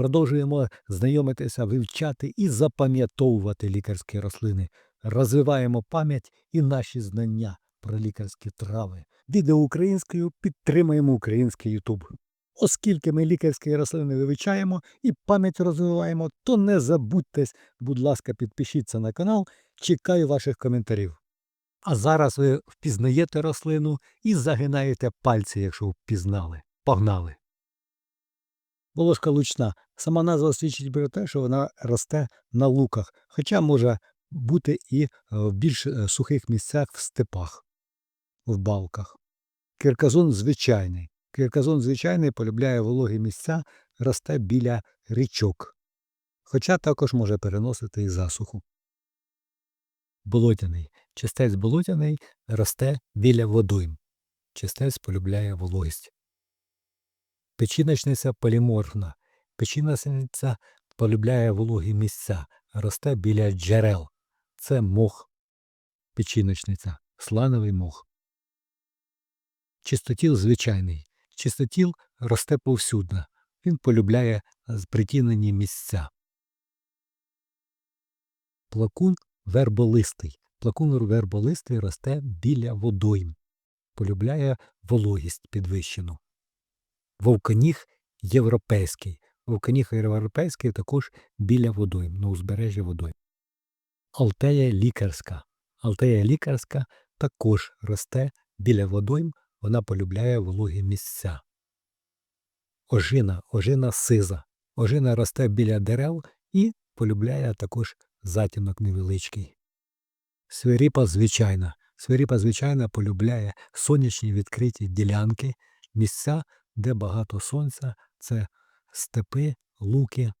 Продовжуємо знайомитися, вивчати і запам'ятовувати лікарські рослини. Розвиваємо пам'ять і наші знання про лікарські трави. Відео українською підтримуємо український Ютуб. Оскільки ми лікарські рослини вивчаємо і пам'ять розвиваємо, то не забудьтесь, будь ласка, підпишіться на канал. Чекаю ваших коментарів. А зараз ви впізнаєте рослину і загинаєте пальці, якщо впізнали. Погнали! Волошка лучна. Сама назва свідчить про те, що вона росте на луках, хоча може бути і е, в більш е, сухих місцях в степах, в балках. Кирказон звичайний. Кирказон звичайний полюбляє вологі місця, росте біля річок, хоча також може переносити і засуху. Болотяний. Чистець болотяний росте біля водойм. Чистець полюбляє вологість. Печіночниця поліморфна. Печіночниця полюбляє вологі місця, росте біля джерел. Це мох. Печіночниця, слановий мох. Чистотіл звичайний. Чистотіл росте повсюдно. Він полюбляє притінені місця. Плакун верболистий. Плакун верболистий росте біля водойм. Полюбляє вологість підвищену. Вовконіг європейський. Вовконіг європейський також біля водойм, на узбережжі водойм. Алтея лікарська. Алтея лікарська також росте біля водойм, вона полюбляє вологі місця. Ожина, ожина сиза. Ожина росте біля дерев і полюбляє також затінок невеличкий. Свиріпа звичайна. Свиріпа звичайна полюбляє сонячні відкриті ділянки, місця, де багато сонця, це степи, луки.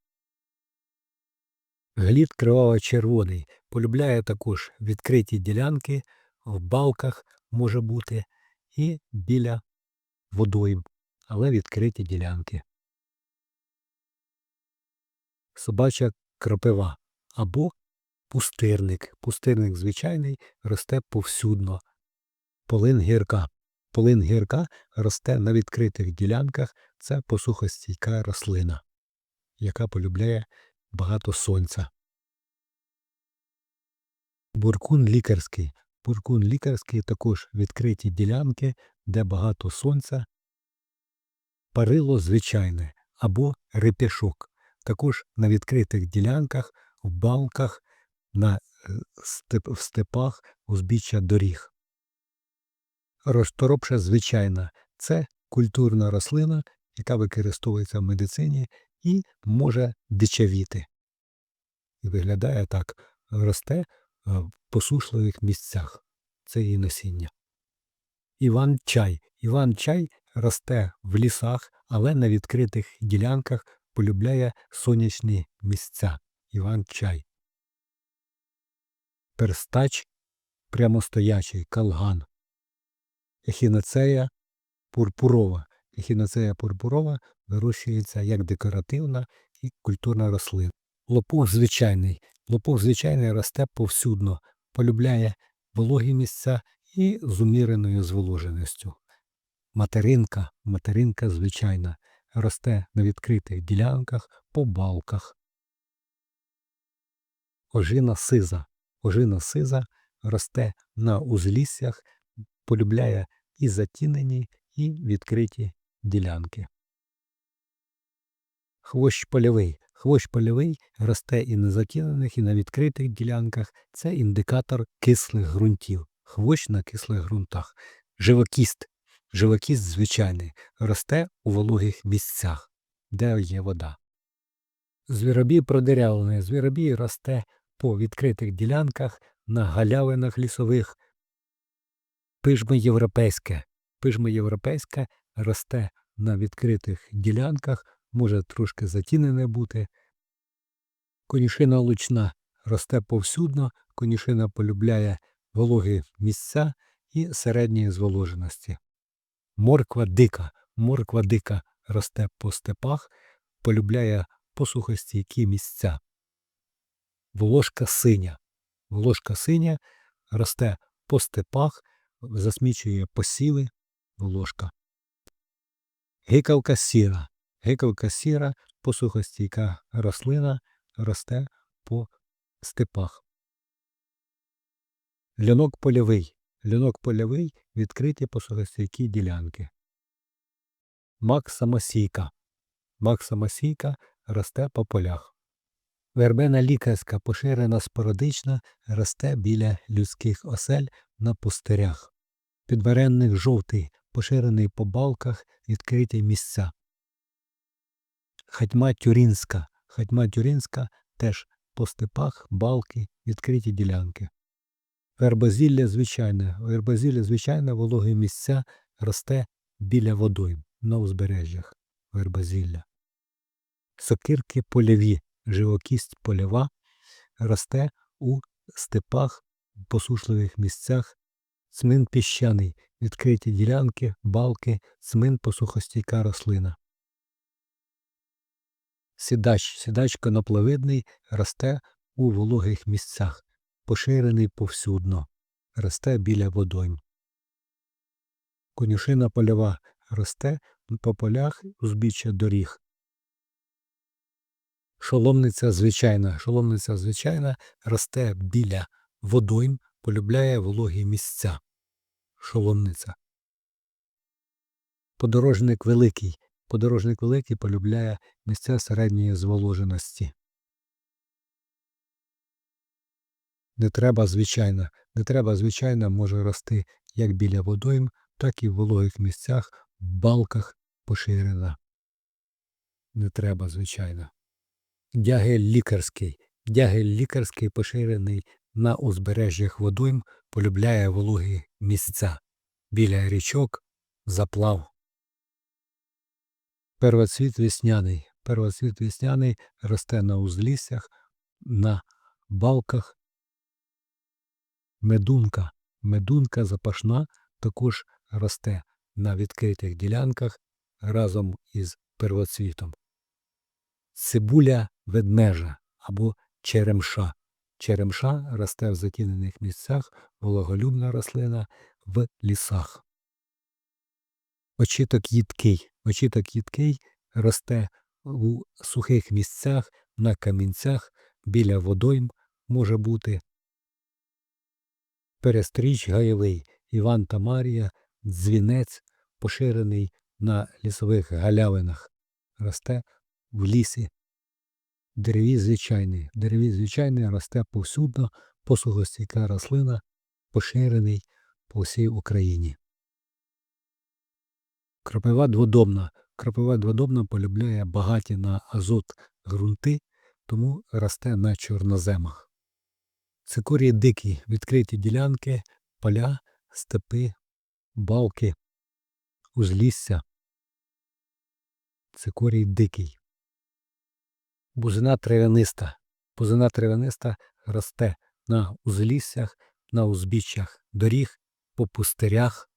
Глід криваво-червоний полюбляє також відкриті ділянки, в балках може бути і біля водойм, але відкриті ділянки. Собача кропива або пустирник. Пустирник звичайний росте повсюдно. Полин гірка. Полин гірка росте на відкритих ділянках, це посухостійка рослина, яка полюбляє багато сонця. Буркун лікарський. Буркун лікарський також відкриті ділянки, де багато сонця. Парило звичайне або репішок. Також на відкритих ділянках, в балках, на степ, в степах, узбіччя доріг. Розторопша звичайна це культурна рослина, яка використовується в медицині і може дичавіти. І виглядає так, росте в посушливих місцях. Це її насіння. Іван чай. Іван чай росте в лісах, але на відкритих ділянках полюбляє сонячні місця. Іван чай. Перстач прямостоячий калган. Ехінацея пурпурова. Ехінацея пурпурова вирощується як декоративна і культурна рослина. Лопух звичайний. Лопух звичайний росте повсюдно, полюбляє вологі місця і з уміреною зволоженістю. Материнка, материнка звичайна, росте на відкритих ділянках, по балках. Ожина сиза. Ожина сиза росте на узліссях, полюбляє і затінені, і відкриті ділянки. Хвощ польовий. Хвощ польовий росте і на затінених, і на відкритих ділянках. Це індикатор кислих ґрунтів. Хвощ на кислих ґрунтах. Живокіст. Живокіст звичайний. Росте у вологих місцях, де є вода. Звіробій продерявлений. Звіробій росте по відкритих ділянках, на галявинах лісових. Пижма європейське. Пижма європейська росте на відкритих ділянках, може трошки затінене бути. Конюшина лучна росте повсюдно, конюшина полюбляє вологі місця і середньої зволоженості. Морква дика. Морква дика росте по степах, полюбляє посухостійкі місця. Волошка синя. Волошка синя росте по степах, засмічує посіви волошка. Гикавка сіра. Гикавка сіра посухостійка рослина росте по степах. Льонок польовий. Льонок польовий відкриті посухостійкі ділянки. Мак самосійка. Мак росте по полях. Вербена лікарська поширена спорадична росте біля людських осель на пустирях. Підваренник жовтий поширений по балках відкриті місця. Хатьма тюрінська. Хатьма тюрінська теж по степах, балки, відкриті ділянки. Вербозілля звичайне. Вербозілля звичайне вологі місця росте біля водойм на узбережжях. Вербозілля. Сокирки польові. Живокість польова росте у степах, посушливих місцях. Цмин піщаний, відкриті ділянки, балки, цмин посухостійка рослина. Сідач, сідач коноплевидний росте у вологих місцях, поширений повсюдно, росте біля водойм. Конюшина польова росте по полях узбіччя доріг. Шоломниця звичайна, шоломниця звичайна росте біля водойм, полюбляє вологі місця. Шоломниця. Подорожник великий. Подорожник великий полюбляє місця середньої зволоженості. Не треба звичайна. Не треба звичайна може рости як біля водойм, так і в вологих місцях, в балках поширена. Не треба звичайно. Дягель лікарський. Дягель лікарський поширений на узбережжях водойм, полюбляє вологі місця. Біля річок заплав. Первоцвіт весняний. Первоцвіт весняний росте на узліссях, на балках. Медунка. Медунка запашна також росте на відкритих ділянках разом із первоцвітом. Цибуля ведмежа або черемша. Черемша росте в затінених місцях, вологолюбна рослина в лісах. Очіток їдкий. Очіток їдкий росте у сухих місцях, на камінцях, біля водойм може бути. Перестріч гаєвий, Іван та Марія, дзвінець, поширений на лісових галявинах, росте в лісі. Дереві звичайний. Дереві звичайний росте повсюдно, посухостійка рослина, поширений по всій Україні. Кропива дводобна. Кропива дводобна полюбляє багаті на азот ґрунти, тому росте на чорноземах. Цикорії дикі, відкриті ділянки, поля, степи, балки, узлісся. Цикорій дикий. Бузина травяниста. Бузина травяниста росте на узліссях, на узбіччях доріг, по пустирях,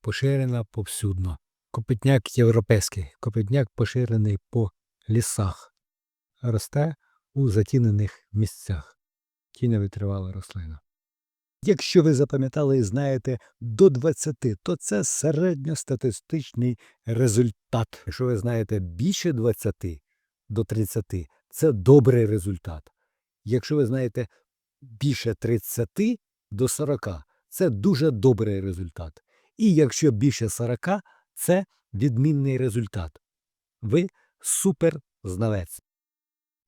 поширена повсюдно. Копитняк європейський. Копитняк поширений по лісах. Росте у затінених місцях. Тіньові тривала рослина. Якщо ви запам'ятали і знаєте до 20, то це середньостатистичний результат. Якщо ви знаєте більше 20 до 30, це добрий результат. Якщо ви знаєте більше 30 до 40, це дуже добрий результат. І якщо більше 40, це відмінний результат. Ви суперзнавець.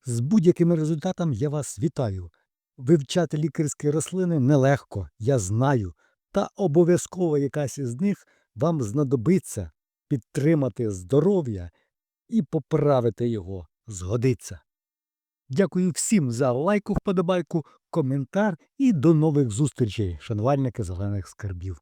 З будь-яким результатом я вас вітаю. Вивчати лікарські рослини нелегко, я знаю, та обов'язково якась із них вам знадобиться підтримати здоров'я і поправити його згодиться. Дякую всім за лайку, вподобайку, коментар і до нових зустрічей, шанувальники зелених скарбів.